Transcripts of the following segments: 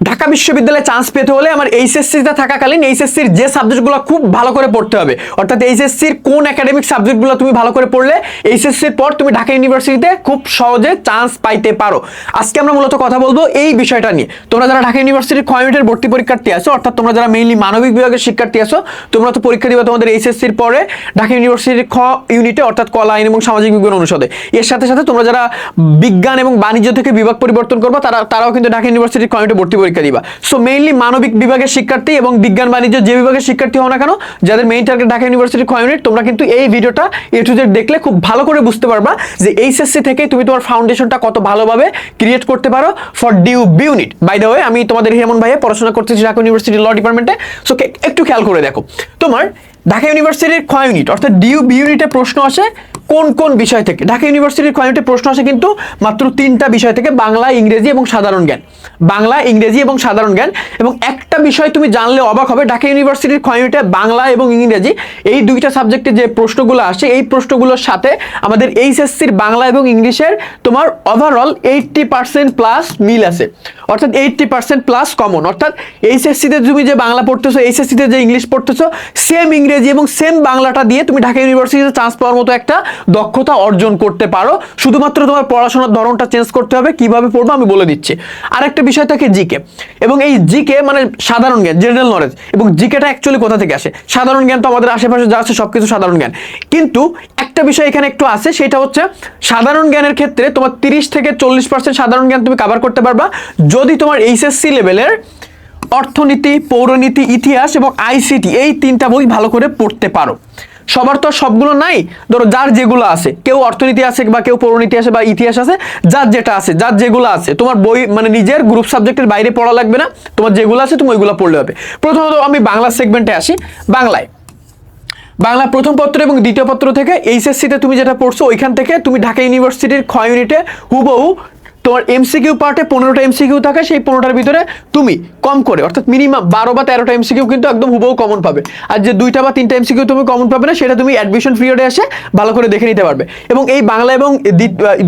ঢাকা বিশ্ববিদ্যালয়ে চান্স পেতে হলে আমার এইচএসসিতে থাকাকালীন এইচএসসির যে সাবজেক্টগুলো খুব ভালো করে পড়তে হবে। অর্থাৎ এইচএসসির কোন একাডেমিক সাবজেক্টগুলো তুমি ভালো করে পড়লে এইচএসসির পর তুমি ঢাকা ইউনিভার্সিটিতে খুব সহজে চান্স পাইতে পারো। আজকে আমরা মূলত কথা বলব এই বিষয়টা নিয়ে। তোমরা যারা ঢাকা ইউনিভার্সিটির কমিউনিটির ভর্তি পরীক্ষার্থী আছো, অর্থাৎ তোমরা যারা মেইনলি মানবিক বিভাগের শিক্ষার্থী আছো, তোমরা তো পরীক্ষা দিবে তোমাদের এইচএসসির পরে ঢাকা ইউনিভার্সিটির খ ইউনিটে অর্থাৎ কলা আইন এবং সামাজিক বিজ্ঞান অনুষদে। এর সাথে সাথে তোমরা যারা বিজ্ঞান এবং বাণিজ্য থেকে বিভাগ পরিবর্তন করবা, তারা, তারাও কিন্তু ঢাকা ইউনিভার্সিটির কমিউনিটি ভর্তি পরীক্ষা দিবা। সো মেইনলি মানবিক বিভাগের শিক্ষার্থী এবং বিজ্ঞান বাণিজ্য যে বিভাগের শিক্ষার্থী হও না কেন, যাদের মেইন টার্গেট ঢাকা ইউনিভার্সিটি ইউনিভার্সিটির ইউনিট তোমরা কিন্তু এই ভিডিওটা এ টু জেড দেখলে খুব ভালো করে বুঝতে পারবা যে এইচএসসি থেকে তুমি তোমার ফাউন্ডেশনটা কত ভালোভাবে ক্রিয়েট করতে পারো for DU B unit by the way আমি তোমাদের হেমন ভাইয়ে পড়াশোনা করতেছি ঢাকা ইউনিভার্সিটি ল ডিপার্টমেন্টে সো একটু খেয়াল করে দেখো। তোমার ঢাকা ইউনিভার্সিটির খ ইউনিট অর্থাৎ ডিউ বি ইউনিটে প্রশ্ন আসে কোন কোন বিষয় থেকে? ঢাকা ইউনিভার্সিটির ইউনিটে প্রশ্ন আসে কিন্তু মাত্র তিনটা বিষয় থেকে, বাংলা, ইংরেজি এবং সাধারণ জ্ঞান। বাংলা, ইংরেজি এবং সাধারণ জ্ঞান এবং একটা বিষয় তুমি জানলে অবাক হবে, ঢাকা ইউনিভার্সিটির ইউনিটে বাংলা এবং ইংরেজি, এই দুইটা সাবজেক্টে যে প্রশ্নগুলো আসে, এই প্রশ্নগুলোর সাথে আমাদের এইচএসসির বাংলা এবং ইংলিশের তোমার ওভারঅল এইটটি পার্সেন্ট প্লাস মিল আছে। অর্থাৎ এইটটি পার্সেন্ট প্লাস কমন অর্থাৎ এইচএসসিতে তুমি যে বাংলা পড়তেছো এইচএসসিতে যে ইংলিশ পড়তেছো সেম ইংরেজি এবং সেম বাংলাটা দিয়ে তুমি ঢাকা ইউনিভার্সিটিতে চান্স পাওয়ার মতো একটা দক্ষতা অর্জন করতে পারো। শুধুমাত্র তোমার পড়াশোনার ধরনটা চেঞ্জ করতে হবে, কীভাবে পড়ব আমি বলে দিচ্ছি। আরেকটা বিষয় থাকে জিকে। এবং এই জিকে মানে সাধারণ জ্ঞান জেনারেল নলেজ এবং জিকেটা অ্যাকচুয়ালি কোথা থেকে আসে? সাধারণ জ্ঞান তো আমাদের আশেপাশে যা আছে সব কিছু সাধারণ জ্ঞান। কিন্তু একটা বিষয় এখানে একটু আছে, সেটা হচ্ছে সাধারণ জ্ঞানের ক্ষেত্রে তোমার তিরিশ থেকে চল্লিশ পার্সেন্ট সাধারণ জ্ঞান তুমি কভার করতে পারবা। যদি তোমার এইচএসসি লেভেলের অর্থনীতি, পৌরনীতি, ইতিহাস এবং আইসিটি, এই তিনটা বই ভালো করে পড়তে পারো। সবার তো সবগুলো নাই। ধরো যার যেগুলো আছে, কেউ অর্থনীতি আছে বা কেউ পৌরনীতি আছে বা ইতিহাস আছে, যার যেটা আছে, যার যেগুলো আছে, তোমার বই মানে নিজের গ্রুপ সাবজেক্টের বাইরে পড়া লাগবে না, তোমার যেগুলো আছে তুমি ওইগুলো পড়লে হবে। প্রথমত আমি বাংলা সেগমেন্টে আসি, বাংলায়। বাংলা প্রথম পত্র এবং দ্বিতীয় পত্র থেকে এইচএসসিতে তুমি যেটা পড়ছো, ওইখান থেকে তুমি ঢাকা ইউনিভার্সিটির খ ইউনিটে হুবহু তোমার এমসিকিউ পার্টে পনেরোটা এমসিকিউ থাকে, সেই পনেরোটার ভিতরে তুমি কম করে, অর্থাৎ মিনিমাম বারো বা তেরোটা এমসিকিউ কিন্তু একদম হুবহু কমন পাবে। আর যে দুইটা বা তিনটা এমসিকিউ তুমি কমন পাবে না, সেটা তুমি অ্যাডমিশন পিরিয়ডে এসে ভালো করে দেখে নিতে পারবে। এবং এই বাংলা এবং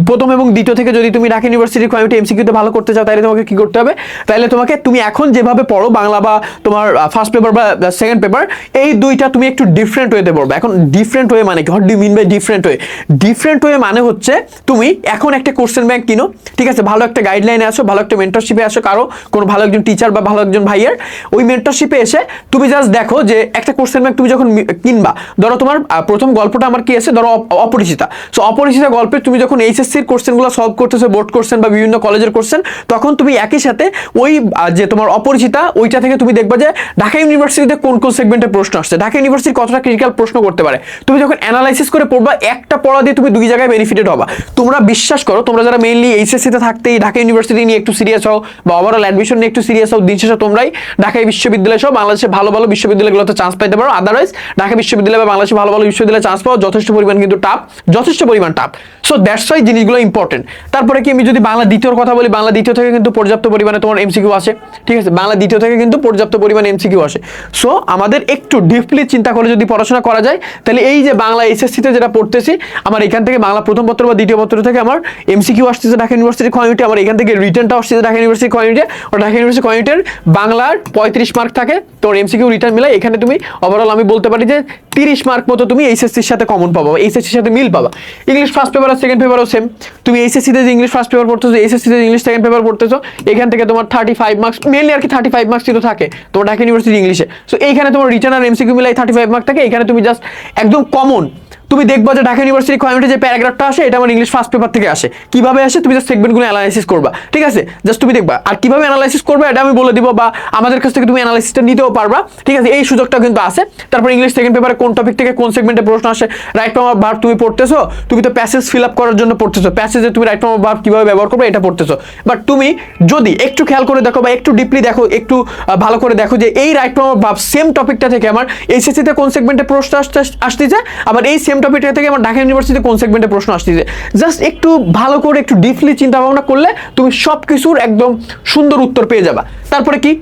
প্রথম এবং দ্বিতীয় থেকে যদি তুমি ঢাকা ইউনিভার্সিটির কমিটি এমসিকিউতে ভালো করতে চাও, তাহলে তোমাকে কী করতে হবে? তাহলে তোমাকে তুমি এখন যেভাবে পড়ো, বাংলা বা তোমার ফার্স্ট পেপার বা সেকেন্ড পেপার এই দুইটা তুমি একটু ডিফারেন্ট ওয়েতে পড়বে। এখন ডিফারেন্ট ওয়ে মানে কি? What do mean by different way different way মানে হচ্ছে তুমি এখন একটা কোশ্চেন ব্যাংক কিনো ঠিক আছে, ভালো একটা গাইডলাইনে আসো ভালো একটা মেন্টরশিপে আসো কারও কোনো ভালো একজন টিচার বা ভালো একজন ভাইয়ের, ওই মেন্টরশিপে এসে তুমি জাস্ট দেখো যে একটা কোশ্চেন ব্যাংক তুমি যখন কিনবা, ধরো তোমার প্রথম গল্পটা আমার কি আছে, ধরো অপ- অপরিচিতা। সো অপরিচিতা গল্পে তুমি যখন এইচএসসির কোশ্চেনগুলো সলভ করতেছো বোর্ড কোশ্চেন বা বিভিন্ন কলেজের কোশ্চেন তখন তুমি একই সাথে ওই যে তোমার অপরিচিতা, ওইটা থেকে তুমি দেখবা যে ঢাকা ইউনিভার্সিটিতে কোন কোন সেগমেন্টে প্রশ্ন আসছে। ঢাকা ইউনিভার্সিটি কতটা ক্রিটিক্যাল প্রশ্ন করতে পারে। তুমি যখন অ্যানালাইসিস করে পড়বা, একটা পড়া দিয়ে তুমি দুই জায়গায় বেনিফিটেড হবা। তোমরা বিশ্বাস করো, তোমরা যারা মেইনলি এইচএসসিতে থাকতেই, ঢাকা ইউনিভার্সিটি নিয়ে একটু সিরিয়াস হও, বা ওভারঅল অ্যাডমিশন নিয়ে একটু সিরিয়াস হও, দিন শেষে তোমরাই ঢাকা বিশ্ববিদ্যালয় সহ বাংলাদেশে ভালো ভালো বিশ্ববিদ্যালয়গুলোতে চান্স পাইতে পারো। আদারওয়াইজ ঢাকা বিশ্ববিদ্যালয় বা বাংলাদেশে ভালো ভালো বিশ্ববিদ্যালয়ে চান্স পাওয়া যথেষ্ট পরিমাণ কিন্তু টাপ যথেষ্ট পরিমাণ টাপ সো দ্যাটস ওয়াই জিনিসগুলো ইম্পর্টেন্ট তারপরে কি আমি যদি বাংলা দ্বিতীয়র কথা বলি, বাংলা দ্বিতীয় থেকে কিন্তু পর্যাপ্ত পরিমাণে তোমার এমসিকিউ আসে। ঠিক আছে? বাংলা দ্বিতীয় থেকে কিন্তু পর্যাপ্ত পরিমাণে এমসিকিউ আসে। সো আমাদের একটু ডিপলি চিন্তা করে যদি পড়াশোনা করা যায়, তাহলে এই যে বাংলা এইচএসসিতে যেটা পড়তেছি, আমার এখান থেকে বাংলা প্রথম পত্র বা দ্বিতীয় পত্র থেকে আমার এমসিকিউ আসতেছে ঢাকা ইউনিভার্সিটি কমিউনিটি আমার এখান থেকে রিটার্নটা আসছে ঢাকা ইউনিভার্সিটি কমিউনিটি ও ঢাকা ইউনিভার্সিটি কমিউনিটির বাংলার পঁয়ত্রিশ মার্ক থাকে। তোর এমসিকিউ রিটার্ন মিলাই এখানে তুমি ওভারঅল আমি বলতে পারি যে তিরিশ মার্ক মতো তুমি এইচএসসির সাথে কমন পাবা এইচএসসির সাথে মিল পাবা। ইংলিশ ফার্স্ট পেপার আর সেকেন্ড পেপারও সেম তুমি এইচএসসিতে যে ইংলিশ ফার্স্ট পেপার পড়তেছো এইচএসসিতে ইংলিশ সেকেন্ড পেপার পড়তেছো, এখান থেকে তোমার থার্টি ফাইভ মার্কস মেনলি আর কি থার্টি ফাইভ মার্কস কিন্তু থাকে। তোমার ঢাকা ইউনিভার্সিটি ইংলিশে সো এইখানে তোমার রিটার্ন আর এমসিকিউ মিলাই থার্টি ফাইভ মার্ক থাকে। এখানে তুমি জাস্ট একদম কমন তুমি দেখবা যে ঢাকা ইউনিভার্সিটি কমিউনিটি যে প্যারাগ্রাফটা আসে, এটা আমার ইংলিশ ফার্স্ট পেপার থেকে আসে। কীভাবে আসে? তুমি জাস্ট সেগমেন্টগুলো অ্যানালাইসিস করবা। ঠিক আছে? জাস্ট তুমি দেখবা। আর কীভাবে অ্যানালাইসিস করবে, এটা আমি বলে দিব বা আমাদের কাছ থেকে তুমি অ্যানালাইসিসটা নিতেও পারবা। ঠিক আছে? এই সুযোগটা কিন্তু আছে। তারপর ইংলিশ সেকেন্ড পেপারে কোন টপিক থেকে কোন সেগমেন্টে প্রশ্ন আসে রাইট ফর্ম ভার্ব তুমি পড়তেছো, তুমি তো প্যাসেজ ফিল আপ করার জন্য পড়তেছো। প্যাসেজে তুমি রাইট ফর্ম ভার্ব কীভাবে ব্যবহার করবে, এটা পড়তেছো। বাট তুমি যদি একটু খেয়াল করে দেখো বা একটু ডিপলি দেখো, একটু ভালো করে দেখো যে এই রাইট ফর্ম ভার্ব সেম টপিকটা থেকে আমার এইচএসসিতে কোন সেগমেন্টে প্রশ্ন আসতে আসতেছে, আবার এই সেম টপিকটা থেকে আমার ঢাকা ইউনিভার্সিটিতে কোন সেগমেন্টে প্রশ্ন আসতেছে জাস্ট একটু ভালো করে একটু ডিপলি চিন্তা ভাবনা করলে তুমি সব কিছুর একদম সুন্দর উত্তর পেয়ে যাবা। তারপরে কি?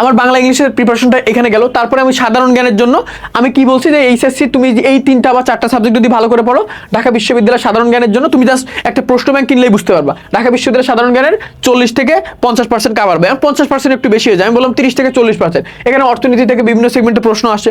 আমার বাংলা ইংলিশের প্রিপারেশনটা এখানে গেল। তারপরে আমি সাধারণ জ্ঞানের জন্য আমি কি বলছি যে এইচএসসি তুমি এই তিনটা বা চারটা সাবজেক্ট যদি ভালো করে পড়ো, ঢাকা বিশ্ববিদ্যালয়ের সাধারণ জ্ঞানের জন্য তুমি জাস্ট একটা প্রশ্ন ব্যাংক কিনলেই বুঝতে পারবা। ঢাকা বিশ্ববিদ্যালয়ের সাধারণ জ্ঞানের চল্লিশ থেকে পঞ্চাশ পার্সেন্ট কাভার হবে। পঞ্চাশ পার্সেন্ট একটু বেশি হয়ে যায়। আমি বললাম তিরিশ থেকে চল্লিশ পার্সেন্ট এখানে অর্থনীতি থেকে বিভিন্ন সেগমেন্টে প্রশ্ন আসে।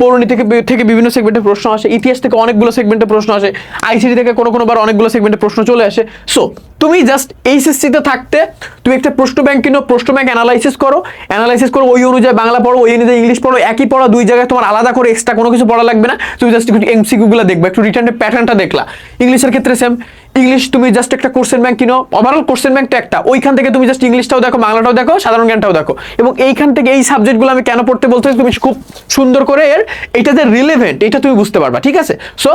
পৌরনীতি থেকে থেকে বিভিন্ন সেগমেন্টের প্রশ্ন আসে, ইতিহাস থেকে অনেকগুলো সেগমেন্টের প্রশ্ন আসে আইসিটি থেকে কোনো কোনো বার অনেকগুলো সেগমেন্টের প্রশ্ন চলে আসে। সো তুমি জাস্ট এইচএসসিতে থাকতে, তুমি একটা প্রশ্ন ব্যাংক কিনো, প্রশ্ন ব্যাংক অ্যানালাইসিস করো অ্যানালাইসিস করো, ওই অনুযায়ী বাংলা পড়ো, ওই অনুযায়ী ইংলিশ পড়ো, একই পড়া, দুই জায়গায় তোমার আলাদা করে এক্সট্রা কোনো কিছু পড়া লাগবে না। তুমি জাস্ট একটু এমসিকিউগুলো দেখবে, একটু রিটার্নের প্যাটার্নটা দেখলা। ইংলিশের ক্ষেত্রে সেম ইংলিশ তুমি জাস্ট একটা কোর্সের ব্যাংক কিনো ওভারঅল কোর্সের ব্যাংকটা একটা। ওইখান থেকে তুমি জাস্ট ইংলিশটাও দেখো, বাংলাটাও দেখো, সাধারণ জ্ঞানটাও দেখো। এবং এইখান থেকে এই সাবজেক্টগুলো আমি কেন পড়তে বলতে তুমি খুব সুন্দর করে এর, এটা যে রিলেভেন্ট এটা তুমি বুঝতে পারবা, ঠিক আছে? সো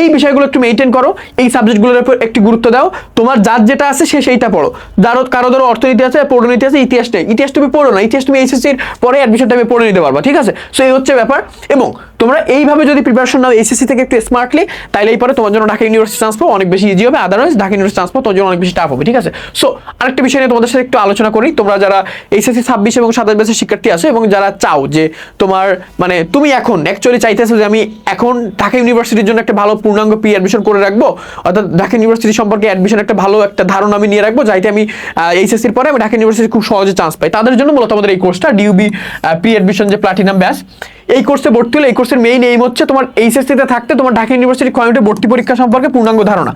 এই বিষয়গুলো একটু মেনটেন করো, এই সাবজেক্টগুলোর উপর একটু গুরুত্ব দাও। তোমার যার যেটা আছে, সে সেইটা পড়ো। যারও কারও ধরো অর্থনীতি আছে পৌরনীতি আছে, ইতিহাস নেই। ইতিহাস তুমি পড়ো না, ইতিহাস তুমি এইচএসসির পরে অ্যাডমিশন টাইমে পড়ে নিতে পারবা, ঠিক আছে? সো এই হচ্ছে ব্যাপার। এবং তোমরা এইভাবে যদি প্রিপারেশন নাও এইচএসসি থেকে একটু স্মার্টলি তাইলে এই পরে তোমার জন্য ঢাকা ইউনিভার্সিটি চান্স পাবো অনেক বেশি ইজি হবে। আদারওয়াইজ ঢাকা ইউনিভার্সিটি চান্স তোর জন্য অনেক বেশি টাফ হবে, ঠিক আছে? সো আরেকটা বিষয় নিয়ে তোমাদের সাথে একটু আলোচনা করি। তোমরা যারা এইচএসসি ছাব্বিশ এবং সাতাশ বছর শিক্ষার্থী আছে এবং যারা চাও যে তোমার মানে তুমি এখন অ্যাকচুয়ালি চাইতেছো যে আমি এখন ঢাকা ইউনিভার্সিটির জন্য একটা ভালো পূর্ণাঙ্গ প্রি অ্যাডমিশন করে রাখব, অর্থাৎ ঢাকা ইউনিভার্সিটি সম্পর্কে অ্যাডমিশন একটা ভালো একটা ধারণা আমি নিয়ে রাখব, যাইতে আমি এইচএসসির পরে আমি ঢাকা ইউনিভার্সিটি খুব সহজে চান্স পাই। তাদের জন্য মূলত আমাদের এই কোর্সটা ডিউবি প্রি অ্যাডমিশন যে প্লাটিনাম ব্যাস এই কোর্সে ভর্তি হলে, এই কোর্সের মেইন এইম হচ্ছে তোমার এইচএসসিতে থাকতে, তোমার ঢাকা ইউনিভার্সিটি কমিউনিটি ভর্তি পরীক্ষা সম্পর্কে পূর্ণাঙ্গ ধারণা।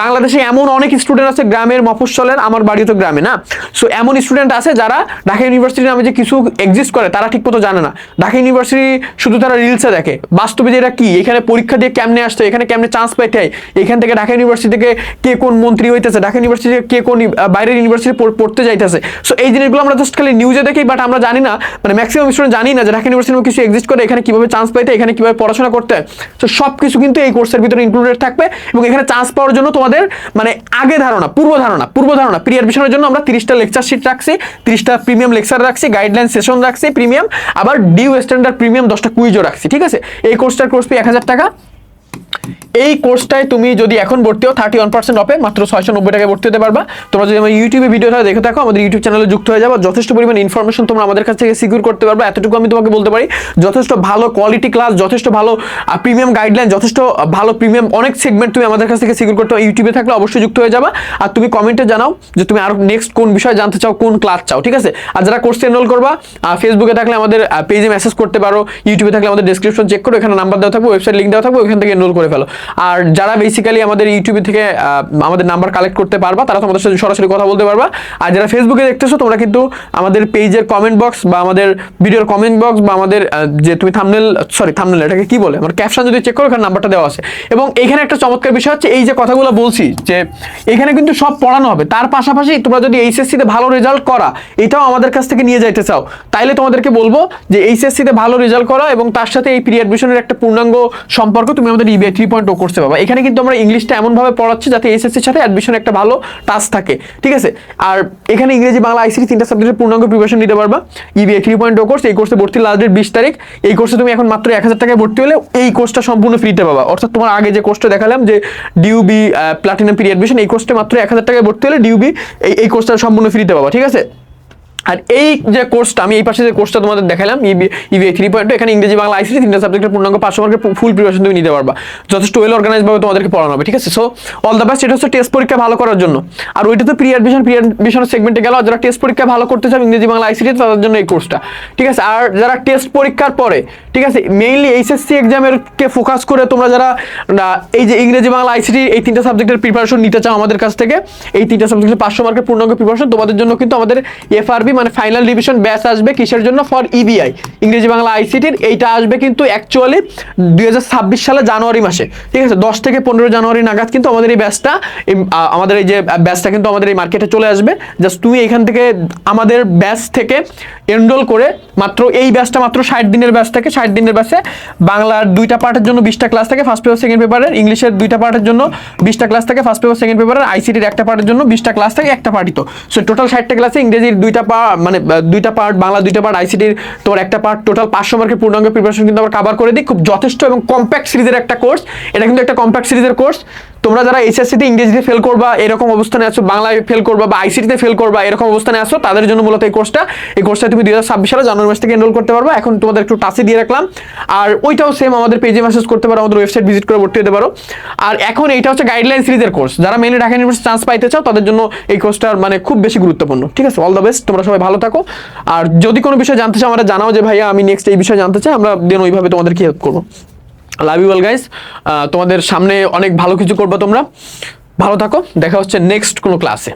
বাংলাদেশে এমন অনেক স্টুডেন্ট আছে, গ্রামের মফস্বলের, আমার বাড়ি তো গ্রামে না। সো এমন স্টুডেন্ট আছে যারা ঢাকা ইউনিভার্সিটি নামে যে কিছু এক্সিস্ট করে, তারা ঠিক মতো জানে না। ঢাকা ইউনিভার্সিটি শুধু তারা রিলসে দেখে। বাস্তবে যে এটা কি? এখানে পরীক্ষা দিয়ে কেমনে আসছে? এখানে কেমনে চান্স পাইতে হয়? এখান থেকে ঢাকা ইউনিভার্সিটি থেকে কে কোন মন্ত্রী হইতেছে? ঢাকা ইউনিভার্সিটি থেকে কে কোন বাইরের ইউনিভার্সিটি পড়তে যাইতেছে? সো এই জিনিসগুলো আমরা জাস্ট খালি নিউজে দেখি বাট আমরা জানি না মানে ম্যাক্সিমাম স্টুডেন্ট জানি না যে ঢাকা ইউনিভার্সিটি কিছু এক্সিস্ট করে এখানে কীভাবে চান্স পাইতে, এখানে কীভাবে পড়াশোনা করতে। তো সব কিছু কিন্তু এই কোর্সের ভিতরে ইনক্লুডেড থাকবে এবং এখানে চান্স পাওয়ার জন্য তোমাদের মানে আগে ধারণা, পূর্ব ধারণা পূর্ব ধারণা প্রি অ্যাডমিশনের জন্য আমরা তিরিশটা লেকচার শিট রাখছি, তিরিশটা প্রিমিয়াম লেকচার রাখছি গাইডলাইন সেশন রাখছি প্রিমিয়াম আবার ডিউ স্ট্যান্ডার্ড প্রিমিয়াম দশটা কুইজও রাখছি, ঠিক আছে? এই কোর্সটার কোর্স ফি এক হাজার টাকা এই কোর্সটায় তুমি যদি এখন ভর্তি হও থার্টি ওয়ান পার্সেন্ট অফে মাত্র ছয়শো নব্বই টাকায় ভর্তি হতে পারবা। তোমরা যদি আমার ইউটিউবে ভিডিওটা দেখে থাকো, আমাদের ইউটিউব চ্যানেলে যুক্ত হয়ে যাব। যথেষ্ট পরিমাণ ইনফরমেশন তোমরা আমাদের কাছ থেকে সিকিউর করতে পারবে। এতটুকু আমি তোমাকে বলতে পারি, যথেষ্ট ভালো কোয়ালিটি ক্লাস যথেষ্ট ভালো প্রিমিয়াম গাইডলাইন যথেষ্ট ভালো প্রিমিয়াম অনেক সেগমেন্ট তুমি আমাদের কাছ থেকে সিকিউর করতে ইউটিউবে থাকলে অবশ্যই যুক্ত হয়ে যাবা। আর তুমি কমেন্টে জানাও যে তুমি আরও নেক্সট কোন বিষয় জানতে চাও, কোন ক্লাস চাও, ঠিক আছে? আর যারা কোর্সে এনরোল করবা ফেসবুকে থাকলে আমাদের পেজে মেসেজ করতে পারো। ইউটিউবে থাকলে আমাদের ডেসক্রিপশন চেক করো, এখানে নাম্বার দেওয়া থাকবে ওয়েবসাইট লিঙ্ক দেওয়া থাকবে, ওখান থেকে এনরোল করে ফেলো। আর যারা বেসিক্যালি আমাদের ইউটিউবে থেকে আমাদের নাম্বার কালেক্ট করতে পারবা, তারা তোমাদের সাথে সরাসরি কথা বলতে পারবা। আর যারা ফেসবুকে দেখতেছো, তোমরা কিন্তু আমাদের পেজের কমেন্ট বক্স বা আমাদের ভিডিওর কমেন্ট বক্স বা আমাদের যে তুমি থামনেল সরি থামনেল এটাকে কি বলে? আমার ক্যাপশন যদি চেক করো, এখানে নাম্বারটা দেওয়া আছে। এবং এখানে একটা চমৎকার বিষয় হচ্ছে, এই যে কথাগুলো বলছি, যে এখানে কিন্তু সব পড়ানো হবে। তার পাশাপাশি তোমরা যদি এইচএসসিতে ভালো রেজাল্ট করা, এটাও আমাদের কাছ থেকে নিয়ে যাইতে চাও, তাইলে তোমাদেরকে বলব যে এইচএসসিতে ভালো রেজাল্ট করা এবং তার সাথে এই প্রি অ্যাডমিশনের একটা পূর্ণাঙ্গ সম্পর্ক তুমি আমাদের ইবিআই থ্রি পয়েন্ট ও করতে পারবা এখানে কিন্তু আমরা ইংলিশটা এমনভাবে পড়াচ্ছি যাতে এইচএসসির সাথে অ্যাডমিশন একটা ভালো টাচ থাকে। ঠিক আছে? আর এখানে ইংরেজি, বাংলা আইসিটি তিনটা সাবজেক্টের পূর্ণাঙ্গ প্রিপারেশন নিতে পারবা। EBI three point o course এই কোর্সে ভর্তি লাস্ট ডেট বিশ তারিখ। এই কোর্সে তুমি এখন মাত্র এক হাজার টাকায় ভর্তি হলে এই কোর্সটা সম্পূর্ণ ফ্রিতে পাবা। অর্থাৎ তোমার আগে যে কোর্সটা দেখালাম যে ডিউবি প্লাটিনাম পিরিয়ড অ্যাডমিশন এই কোর্সটা মাত্র এক হাজার টাকায় ভর্তি হলে ডিউবি এই কোর্সটা সম্পূর্ণ ফ্রিতে পাবা। ঠিক আছে? আর এই যে কোর্সটা আমি এই পাশে যে কোর্সটা তোমাদের দেখালাম ইবি থ্রি পয়েন্ট এখানে ইংরেজি, বাংলা আইসিটি তিনটা সাবজেক্টের পূর্ণাঙ্গ পাঁচশো মার্কের ফুল প্রিপারেশন তুমি নিতে পারবা। যথেষ্ট ওয়েল অর্গানাইজ ভাবে তোমাদেরকে পড়ানো হবে, ঠিক আছে? সো অল দ্য বেস্ট এটা হচ্ছে টেস্ট পরীক্ষা ভালো করার জন্য। আর ওইটা তো প্রি অ্যাডমিশন প্রি অ্যাডমিশনের সেগমেন্টে গেল যারা টেস্ট পরীক্ষা ভালো করতে চাও, ইংরেজি, বাংলা আইসিটি তাদের জন্য এই কোর্সটা ঠিক আছে? আর যারা টেস্ট পরীক্ষার পরে, ঠিক আছে? মেইনলি এইচএসসি এক্সামের কে ফোকাস করে তোমরা যারা এই যে ইংরেজি, বাংলা আইসিটি এই তিনটা সাবজেক্টের প্রিপারেশন নিতে চাও আমাদের কাছ থেকে, এই তিনটা সাবজেক্টের পাঁচশো মার্কের পূর্ণাঙ্গ প্রিপারেশন তোমাদের জন্য কিন্তু আমাদের এফআরবি মানে ফাইনাল রিভিশন ব্যাচ আসবে কিসের জন্য? ফর ইবিআই ইংরেজি বাংলা আইসিটির এইটা আসবে কিন্তু অ্যাকচুয়ালি দুই হাজার ছাব্বিশ সালে জানুয়ারি মাসে। ঠিক আছে? দশ থেকে পনেরো জানুয়ারি নাগাদ কিন্তু আমাদের এই ব্যাচটা আমাদের এই যে ব্যাচটা কিন্তু আমাদের এই মার্কেটে চলে আসবে। জাস্ট তুমি এখান থেকে আমাদের ব্যাচ থেকে এনরোল করে মাত্র এই ব্যাচটা মাত্র ষাট দিনের ব্যাচ থেকে। ষাট দিনের ব্যাচে বাংলার দুইটা পার্টের জন্য বিশটা ক্লাস থাকে। ফার্স্ট পেপার সেকেন্ড পেপারের ইংলিশের দুইটা পার্টের জন্য বিশটা ক্লাস থাকে। ফার্স্ট পেপার সেকেন্ড পেপারের আইসিটির একটা পার্টের জন্য বিশটা ক্লাস থাকে। একটা পার্টি তো। সো টোটাল ষাটটা ক্লাসে ইংরেজির দুইটা পার্ট মানে দুইটা পার্ট বাংলা দুইটা পার্ট আইসিটির তোমার একটা পার্ট টোটাল পাঁচশো মার্কের পূর্ণাঙ্গ প্রিপারেশন কিন্তু আমরা কাভার করে দিই। খুব যথেষ্ট এবং কম্প্যাক্ট সিরিজের একটা কোর্স এটা কিন্তু একটা কম্প্যাক্ট সিরিজের কোর্স তোমরা যারা এইচএসসিতে ইংরেজিতে ফেল করবা, এরকম অবস্থানে আছো, বাংলায় ফেল করবা বা আইসিটিতে ফেল করবা, এরকম অবস্থানে আসো তাদের জন্য মূলত এই কোর্সটা এই কোর্সটা তুমি দুই হাজার ছাব্বিশ সালে জানুয়ারি মাস থেকে এনরোল করতে পারবে। এখন তোমাদের একটু টাচে দিয়ে রাখলাম। আর ওইটাও সেম আমাদের পেজে মেসেজ করতে পারো, আমাদের ওয়েবসাইট ভিজিট করে ভর্তি হতে পারো। আর এখন এইটা হচ্ছে গাইডলাইন সিরিজের কোর্স যারা মেইনলি ঢাকা ইউনিভার্সিটি চান্স পাইতে চাও, তাদের জন্য এই কোর্সটার মানে খুব বেশি গুরুত্বপূর্ণ। ঠিক আছে? অল দ্য বেস্ট তোমরা ভালো থাকো। আর যদি কোনো বিষয় জানতে চাও, আমরা জানাও যে, ভাইয়া, আমি নেক্সট এই বিষয়ে জানতে চাই, আমরা দেন ওইভাবে তোমাদেরকে হেল্প করব। লাভ ইউ অল গাইস তোমাদের সামনে অনেক ভালো কিছু করব তোমরা। ভালো থাকো। দেখা হচ্ছে নেক্সট কোনো ক্লাসে